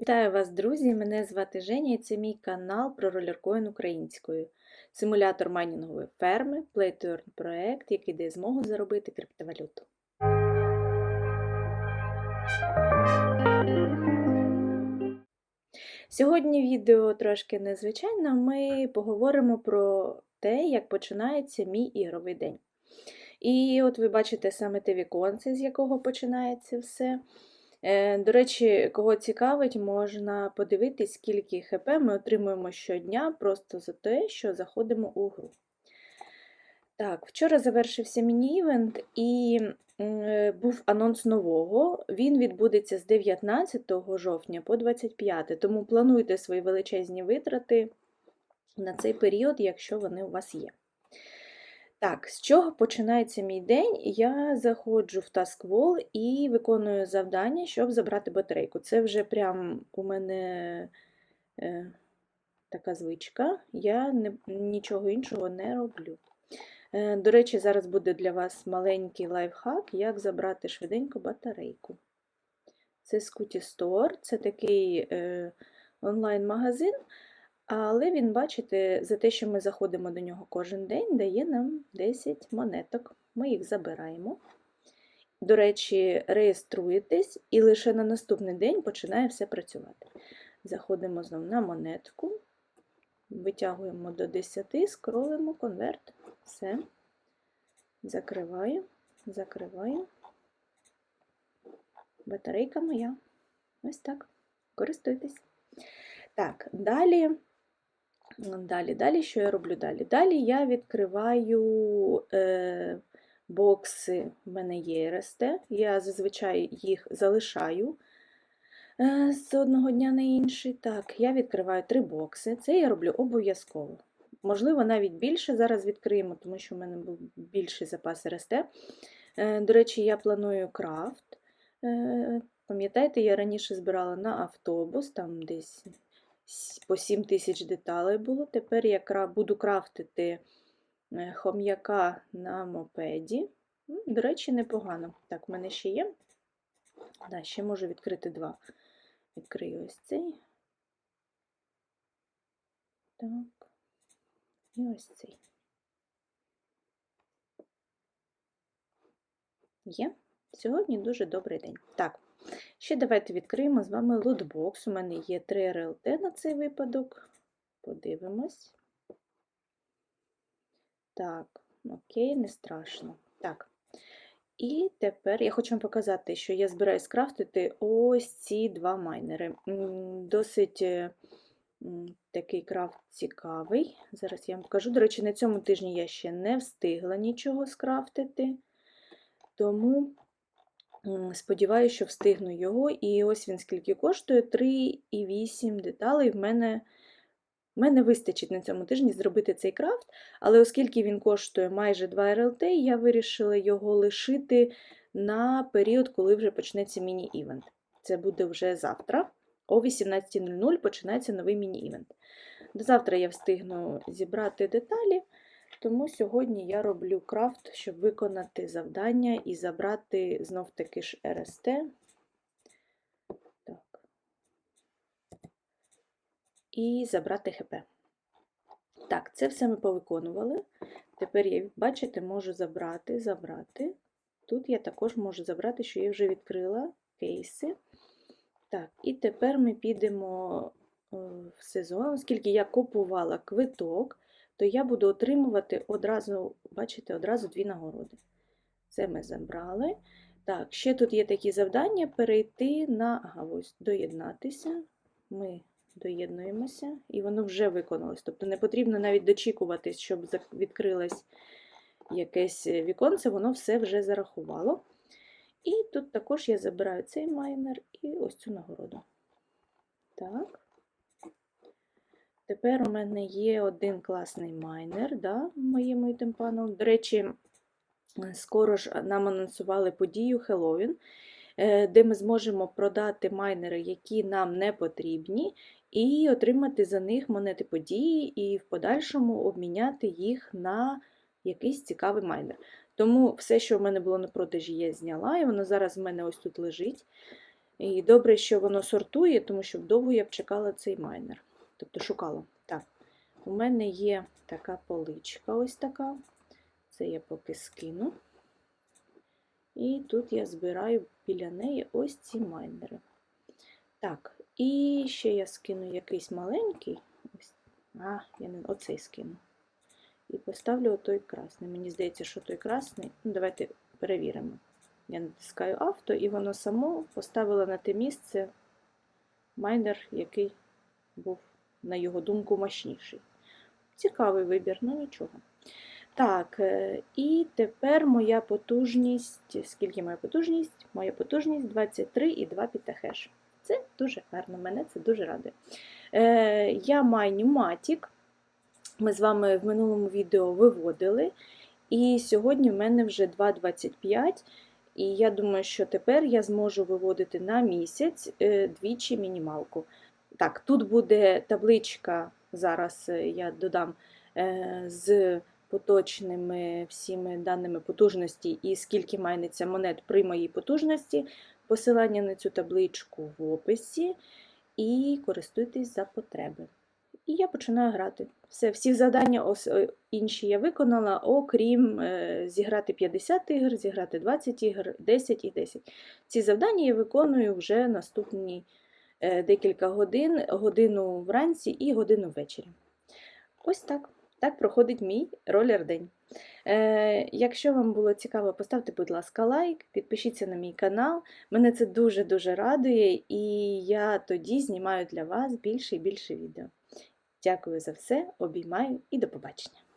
Вітаю вас, друзі! Мене звати Женя і це мій канал про ролеркоін українською. Симулятор майнінгової ферми, Play to Earn проект, який дає змогу заробити криптовалюту. Сьогодні відео трошки незвичайне. Ми поговоримо про те, як починається мій ігровий день. І от ви бачите саме те віконце, з якого починається все. Е, до речі, кого цікавить, можна подивитись, скільки ХП ми отримуємо щодня просто за те, що заходимо у гру. Так, вчора завершився міні-івент і е, був анонс нового. Він відбудеться з 19 жовтня по 25, тому плануйте свої величезні витрати на цей період, якщо вони у вас є. Так, з чого починається мій день? Я заходжу в TaskWall і виконую завдання, щоб забрати батарейку. Це вже прям у мене е, така звичка, я не, нічого іншого не роблю. Е, До речі, зараз буде для вас маленький лайфхак, як забрати швиденько батарейку. Це Scooty Store, це такий е, онлайн-магазин. Але він, бачите, за те, що ми заходимо до нього кожен день, дає нам 10 монеток. Ми їх забираємо. До речі, реєструєтесь, і лише на наступний день починає все працювати. Заходимо знову на монетку, витягуємо до 10, скролимо конверт. Все. Закриваю, закриваю. Батарейка моя. Ось так. Користуйтесь. Так, далі. Далі, далі, що я роблю далі? Далі я відкриваю е, бокси, в мене є РСТ, я зазвичай їх залишаю е, з одного дня на інший. Так, я відкриваю три бокси. Це я роблю обов'язково. Можливо, навіть більше зараз відкриємо, тому що в мене був більший запас РСТ. Е, до речі, я планую крафт. Е, пам'ятаєте, я раніше збирала на автобус, там десь по 7 тисяч деталей було. Тепер я буду крафтити е, хом'яка на мопеді. До речі, непогано. Так, в мене ще є. Да, ще можу відкрити два. Відкрию ось цей. Так, і ось цей. Є. Сьогодні дуже добрий день. Так, Ще давайте відкриємо з вами лутбокс. У мене є 3 РЛТ на цей випадок. Подивимось. Так, окей, не страшно. Так. І тепер я хочу вам показати, що я збираюсь скрафтити ось ці два майнери. Досить е, такий крафт цікавий. Зараз я вам покажу. До речі, на цьому тижні я ще не встигла нічого скрафтити, тому Сподіваюся, що встигну його. І ось він скільки коштує 3,8 деталей. В мене мене вистачить на цьому тижні зробити цей крафт, але оскільки він коштує майже 2 РЛТ, я вирішила його лишити на період, коли вже почнеться міні-івент. Це буде вже завтра. О 18.00 починається новий міні-івент. До завтра я встигну зібрати деталі. Тому сьогодні я роблю крафт, щоб виконати завдання і забрати знов таки ж РСТ. Так. І забрати ХП. Так, це все ми повиконували. Тепер я, бачите, можу забрати, забрати. Тут я також можу забрати, що я вже відкрила кейси. Так, і тепер ми підемо е, в сезон, оскільки я купувала квиток то я буду отримувати одразу, бачите, одразу дві нагороди. Це ми забрали. Так, ще тут є такі завдання: перейти на ага, ось, доєднатися. Ми доєднуємося, і воно вже виконалось. Тобто не потрібно навіть дочікуватись, щоб відкрилось якесь віконце, воно все вже зарахувало. І тут також я забираю цей майнер і ось цю нагороду. Так. Тепер у мене є один класний майнер да, в моєму ітемпану. До речі, скоро ж нам анонсували подію Хеллоуін, е, де ми зможемо продати майнери, які нам не потрібні, і отримати за них монети події, і в подальшому обміняти їх на якийсь цікавий майнер. Тому все, що в мене було на продажі, я зняла, і воно зараз в мене ось тут лежить. І добре, що воно сортує, тому що довго я б чекала цей майнер. Тобто шукала. Так, у мене є така поличка, ось така. Це я поки скину. І тут я збираю біля неї ось ці майнери. Так, і ще я скину якийсь маленький. А, я не оцей скину. І поставлю той красний. Мені здається, що той красний. Ну, давайте перевіримо. Я натискаю авто, і воно само поставило на те місце майнер, який був, на його думку, мощніший. Цікавий вибір, ну нічого. Так, е, і тепер моя потужність. Скільки моя потужність? Моя потужність 23,2 пітахеш. Це дуже гарно, мене це дуже радує. Е, Я майню Matic. Ми з вами в минулому відео виводили. І сьогодні в мене вже 2,25. І я думаю, що тепер я зможу виводити на місяць е, двічі мінімалку. Так, тут буде табличка, зараз е, я додам е, з поточними всіми даними потужності і скільки майниться монет при моїй потужності. Посилання на цю табличку в описі і користуйтесь за потреби. І я починаю грати. Все, всі завдання е, інші я виконала, окрім зіграти 50 ігор, зіграти 20 ігор, 10 і 10. Ці завдання я виконую вже наступні е, декілька годин, годину вранці і годину ввечері. Ось так. Так проходить мій ролер-день. Е, якщо вам було цікаво, поставте, будь ласка, лайк, підпишіться на мій канал. Мене це дуже-дуже радує, і я тоді знімаю для вас більше і більше відео. Дякую за все, обіймаю і до побачення!